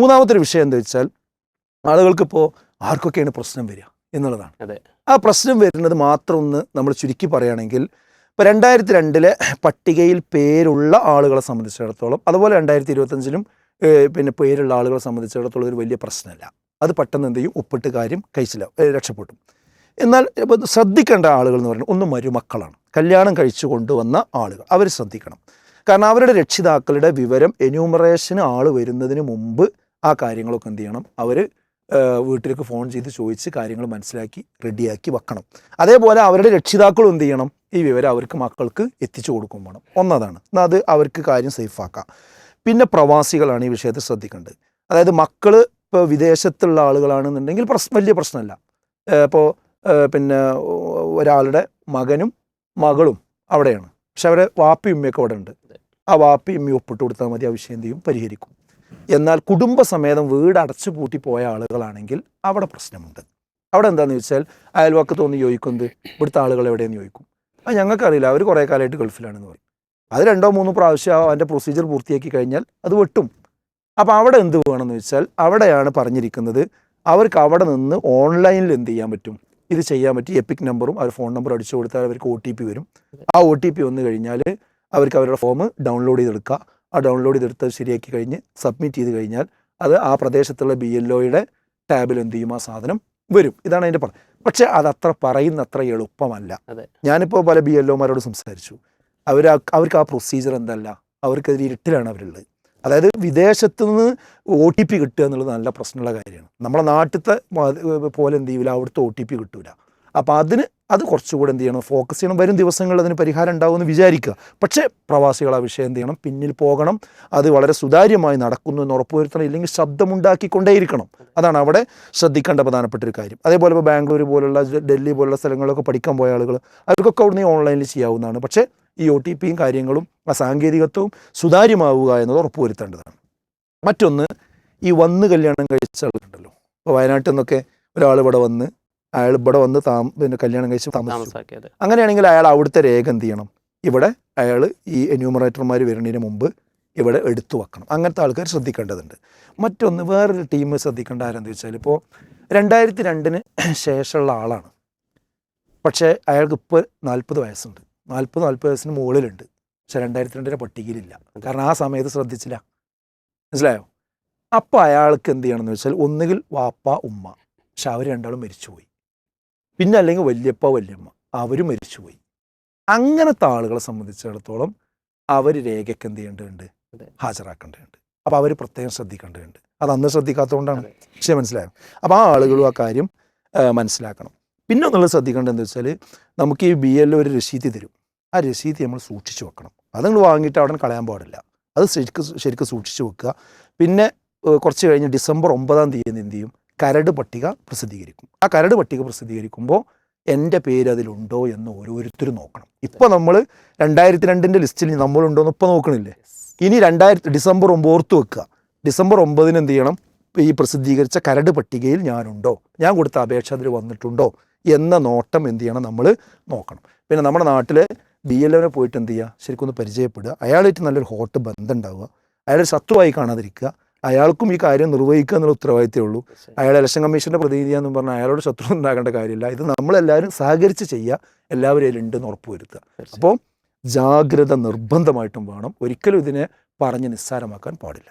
മൂന്നാമത്തെ ഒരു വിഷയം എന്താ വെച്ചാൽ ആളുകൾക്കിപ്പോൾ ആർക്കൊക്കെയാണ് പ്രശ്നം വരിക എന്നുള്ളതാണ്. അതെ. ആ പ്രശ്നം വരുന്നത് മാത്രം ഒന്ന് നമ്മൾ ചുരുക്കി പറയുകയാണെങ്കിൽ ഇപ്പോൾ രണ്ടായിരത്തി രണ്ടിലെ പട്ടികയിൽ പേരുള്ള ആളുകളെ സംബന്ധിച്ചിടത്തോളം അതുപോലെ രണ്ടായിരത്തി ഇരുപത്തഞ്ചിലും പിന്നെ പേരുള്ള ആളുകളെ സംബന്ധിച്ചിടത്തോളം ഒരു വലിയ പ്രശ്നമല്ല. അത് പെട്ടെന്ന് എന്ത് ചെയ്യും? ഒപ്പിട്ട് കാര്യം കഴിച്ചില്ല രക്ഷപ്പെട്ടു. എന്നാൽ ശ്രദ്ധിക്കേണ്ട ആളുകൾ എന്ന് പറയുന്നത് ഒന്ന് മരുമക്കളാണ്. കല്യാണം കഴിച്ചു കൊണ്ടുവന്ന ആളുകൾ അവർ ശ്രദ്ധിക്കണം. കാരണം അവരുടെ രക്ഷിതാക്കളുടെ വിവരം എന്യൂമറേഷന് ആൾ വരുന്നതിന് മുമ്പ് ആ കാര്യങ്ങളൊക്കെ എന്ത് ചെയ്യണം? അവർ വീട്ടിലേക്ക് ഫോൺ ചെയ്ത് ചോദിച്ച് കാര്യങ്ങൾ മനസ്സിലാക്കി റെഡിയാക്കി വെക്കണം. അതേപോലെ അവരുടെ രക്ഷിതാക്കളും എന്ത് ചെയ്യണം? ഈ വിവരം അവർക്ക് മക്കൾക്ക് എത്തിച്ചു കൊടുക്കും വേണം. ഒന്നതാണ്. എന്നാൽ അത് അവർക്ക് കാര്യം സേഫാക്കാം പിന്നെ പ്രവാസികളാണ് ഈ വിഷയത്തെ ശ്രദ്ധിക്കേണ്ടത്. അതായത് മക്കൾ ഇപ്പോൾ വിദേശത്തുള്ള ആളുകളാണെന്നുണ്ടെങ്കിൽ പ്രശ് വലിയ പ്രശ്നമല്ല. ഇപ്പോൾ പിന്നെ ഒരാളുടെ മകനും മകളും അവിടെയാണ്. പക്ഷെ അവരെ വാപ്പി ഉമ്മയൊക്കെ അവിടെ ഉണ്ട് ആ വാപ്പി ഉമ്മയും ഒപ്പിട്ട് കൊടുത്താൽ മതി. ആ വിഷയം എന്ത് ചെയ്യും? പരിഹരിക്കും. എന്നാൽ കുടുംബസമേതം വീട് അടച്ചു പൂട്ടി പോയ ആളുകളാണെങ്കിൽ അവിടെ പ്രശ്നമുണ്ട്. അവിടെ എന്താണെന്ന് വെച്ചാൽ അയൽവാക്ക് തോന്നി ചോദിക്കുന്നത് ഇവിടുത്തെ ആളുകൾ എവിടെയെന്ന് ചോദിക്കും. അത് ഞങ്ങൾക്കറിയില്ല അവർ കുറേ കാലമായിട്ട് ഗൾഫിലാണെന്ന് പറയും. അത് രണ്ടോ മൂന്നോ പ്രാവശ്യം അതിന്റെ പ്രൊസീജിയർ പൂർത്തിയാക്കി കഴിഞ്ഞാൽ അത് വെട്ടും. അപ്പോൾ അവിടെ എന്ത് വേണമെന്ന് വെച്ചാൽ അവിടെയാണ് പറഞ്ഞിരിക്കുന്നത് അവർക്ക് അവിടെ നിന്ന് ഓൺലൈനിൽ എന്ത് ചെയ്യാൻ പറ്റും? ഇത് ചെയ്യാൻ പറ്റി എപ്പിക് നമ്പറും അവർ ഫോൺ നമ്പർ അടിച്ചു കൊടുത്താൽ അവർക്ക് ഒ വരും. ആ ഒ വന്നു കഴിഞ്ഞാൽ അവർക്ക് അവരുടെ ഫോം ഡൗൺലോഡ് ചെയ്തെടുക്കുക. ആ ഡൗൺലോഡ് ചെയ്തെടുത്ത് ശരിയാക്കി കഴിഞ്ഞ് സബ്മിറ്റ് ചെയ്ത് കഴിഞ്ഞാൽ അത് ആ പ്രദേശത്തുള്ള ബി എൽ ഒയുടെ ടാബിൽ എന്ത് ചെയ്യും? ആ സാധനം വരും. ഇതാണ് അതിന്റെ പറ പക്ഷേ അതത്ര പറയുന്ന അത്ര എളുപ്പമല്ല. അതെ. ഞാനിപ്പോൾ പല ബി എൽ ഒമാരോട് സംസാരിച്ചു. അവർ അവർക്ക് ആ പ്രൊസീജിയർ എന്തല്ല? അവർക്കതിൽ ഇരുട്ടിലാണ് അവരുള്ളത്. അതായത് വിദേശത്ത് നിന്ന് ഒ ടി പി കിട്ടുക എന്നുള്ളത് നല്ല പ്രശ്നമുള്ള കാര്യമാണ്. നമ്മുടെ നാട്ടിലത്തെ പോലെ എന്ത് ചെയ്യില്ല അവിടുത്തെ ഒ ടി പി കിട്ടൂല. അപ്പോൾ അതിന് അത് കുറച്ചുകൂടെ എന്ത് ചെയ്യണം ഫോക്കസ് ചെയ്യണം. വരും ദിവസങ്ങളിൽ അതിന് പരിഹാരം ഉണ്ടാവുമെന്ന് വിചാരിക്കുക. പക്ഷേ പ്രവാസികൾ ആ വിഷയം എന്ത് ചെയ്യണം? പിന്നിൽ പോകണം. അത് വളരെ സുതാര്യമായി നടക്കുന്നു എന്ന് ഉറപ്പുവരുത്തണം. ഇല്ലെങ്കിൽ ശബ്ദമുണ്ടാക്കിക്കൊണ്ടേയിരിക്കണം. അതാണ് അവിടെ ശ്രദ്ധിക്കേണ്ട പ്രധാനപ്പെട്ട ഒരു കാര്യം. അതേപോലെ ഇപ്പോൾ ബാംഗ്ലൂർ പോലുള്ള ഡൽഹി പോലുള്ള സ്ഥലങ്ങളിലൊക്കെ പഠിക്കാൻ പോയ ആളുകൾ അവർക്കൊക്കെ അവിടുന്ന് ഓൺലൈനിൽ ചെയ്യാവുന്നതാണ്. പക്ഷേ ഈ ഒ ടി പിയും കാര്യങ്ങളും ആ സാങ്കേതികത്വവും സുതാര്യമാവുക എന്നത് ഉറപ്പുവരുത്തേണ്ടതാണ്. മറ്റൊന്ന് ഈ വന്ന് കല്യാണം കഴിച്ച ആളുണ്ടല്ലോ ഇപ്പോൾ വയനാട്ടിൽ നിന്നൊക്കെ ഒരാൾ ഇവിടെ വന്ന് അയാൾ ഇവിടെ വന്ന് താ പിന്നെ കല്യാണം കഴിച്ച് താമസിച്ചു. അങ്ങനെയാണെങ്കിൽ അയാൾ അവിടുത്തെ രേഖ എന്ത് ചെയ്യണം? ഇവിടെ അയാൾ ഈ എന്യൂമറേറ്റർമാർ വരുന്നതിന് മുമ്പ് ഇവിടെ എടുത്തു വെക്കണം. അങ്ങനത്തെ ആൾക്കാർ ശ്രദ്ധിക്കേണ്ടതുണ്ട്. മറ്റൊന്ന് വേറൊരു ടീം ശ്രദ്ധിക്കേണ്ട ആരെന്ന് വെച്ചാൽ ഇപ്പോൾ രണ്ടായിരത്തി രണ്ടിന് ശേഷമുള്ള ആളാണ്. പക്ഷേ അയാൾക്ക് ഇപ്പോൾ നാൽപ്പത് വയസ്സുണ്ട്. നാൽപ്പത് നാൽപ്പത് വയസ്സിന് മുകളിലുണ്ട്. പക്ഷെ രണ്ടായിരത്തി രണ്ടിന്റെ പട്ടികയിലില്ല. കാരണം ആ സമയത്ത് ശ്രദ്ധിച്ചില്ല. മനസ്സിലായോ? അപ്പോൾ അയാൾക്ക് എന്ത് ചെയ്യണമെന്ന് വെച്ചാൽ ഒന്നുകിൽ വാപ്പ ഉമ്മ. പക്ഷെ അവർ രണ്ടാളും മരിച്ചുപോയി. പിന്നെ അല്ലെങ്കിൽ വല്യപ്പ വല്യമ്മ. അവർ മരിച്ചുപോയി. അങ്ങനത്തെ ആളുകളെ സംബന്ധിച്ചിടത്തോളം അവർ രേഖയ്ക്ക് എന്ത് ചെയ്യേണ്ടതുണ്ട്? ഹാജരാക്കേണ്ടതുണ്ട്. അപ്പോൾ അവർ പ്രത്യേകം ശ്രദ്ധിക്കേണ്ടതുണ്ട്. അത് അന്ന് ശ്രദ്ധിക്കാത്തതുകൊണ്ടാണ്. പക്ഷേ മനസ്സിലായോ? അപ്പോൾ ആ ആളുകളും ആ കാര്യം മനസ്സിലാക്കണം. പിന്നെ ഒന്നുള്ളത് ശ്രദ്ധിക്കേണ്ടത് എന്താ വെച്ചാൽ നമുക്ക് ഈ ബി എൽ ഒരു രസീത് തരും. ആ രസീത് നമ്മൾ സൂക്ഷിച്ചു വെക്കണം. അത് നിങ്ങൾ വാങ്ങിയിട്ട് അവിടെ കളയാൻ പാടില്ല. അത് ശരിക്കും ശരിക്കും സൂക്ഷിച്ചു വെക്കുക. പിന്നെ കുറച്ച് കഴിഞ്ഞ് ഡിസംബർ ഒമ്പതാം തീയതി എന്ത് ചെയ്യും? കരട് പട്ടിക പ്രസിദ്ധീകരിക്കും. ആ കരട് പട്ടിക പ്രസിദ്ധീകരിക്കുമ്പോൾ എന്റെ പേര് അതിലുണ്ടോ എന്ന് ഓരോരുത്തരും നോക്കണം. ഇപ്പോൾ നമ്മൾ രണ്ടായിരത്തി രണ്ടിന്റെ ലിസ്റ്റിൽ നമ്മളുണ്ടോ എന്ന് ഇപ്പോൾ നോക്കണില്ലേ? ഇനി രണ്ടായിരത്തി ഡിസംബർ ഒമ്പത് ഓർത്ത് വെക്കുക. ഡിസംബർ ഒമ്പതിന് എന്ത് ചെയ്യണം? ഈ പ്രസിദ്ധീകരിച്ച കരട് പട്ടികയിൽ ഞാനുണ്ടോ? ഞാൻ കൊടുത്ത അപേക്ഷ അതിൽ വന്നിട്ടുണ്ടോ? എന്ന നോട്ടം എന്ത് ചെയ്യണം നമ്മൾ നോക്കണം. പിന്നെ നമ്മുടെ നാട്ടിൽ ബി എൽ എവിനെ പോയിട്ട് എന്ത് ചെയ്യുക? ശരിക്കും ഒന്ന് പരിചയപ്പെടുക. അയാളായിട്ട് നല്ലൊരു ഹോട്ട് ബന്ധം ഉണ്ടാവുക. അയാളൊരു ശത്രുവായി കാണാതിരിക്കുക. അയാൾക്കും ഈ കാര്യം നിർവഹിക്കുക എന്നുള്ള ഉത്തരവാദിത്തമേ ഉള്ളൂ. അയാൾ ഇലക്ഷൻ കമ്മീഷന്റെ പ്രതിനിധിയാണെന്ന് പറഞ്ഞാൽ അയാളോട് ശത്രു ഉണ്ടാകേണ്ട കാര്യമില്ല. ഇത് നമ്മളെല്ലാവരും സഹകരിച്ച് ചെയ്യുക എല്ലാവരും അതിലുണ്ടെന്ന് ഉറപ്പുവരുത്തുക. അപ്പോൾ ജാഗ്രത നിർബന്ധമായിട്ടും വേണം. ഒരിക്കലും ഇതിനെ പറഞ്ഞ് നിസ്സാരമാക്കാൻ പാടില്ല.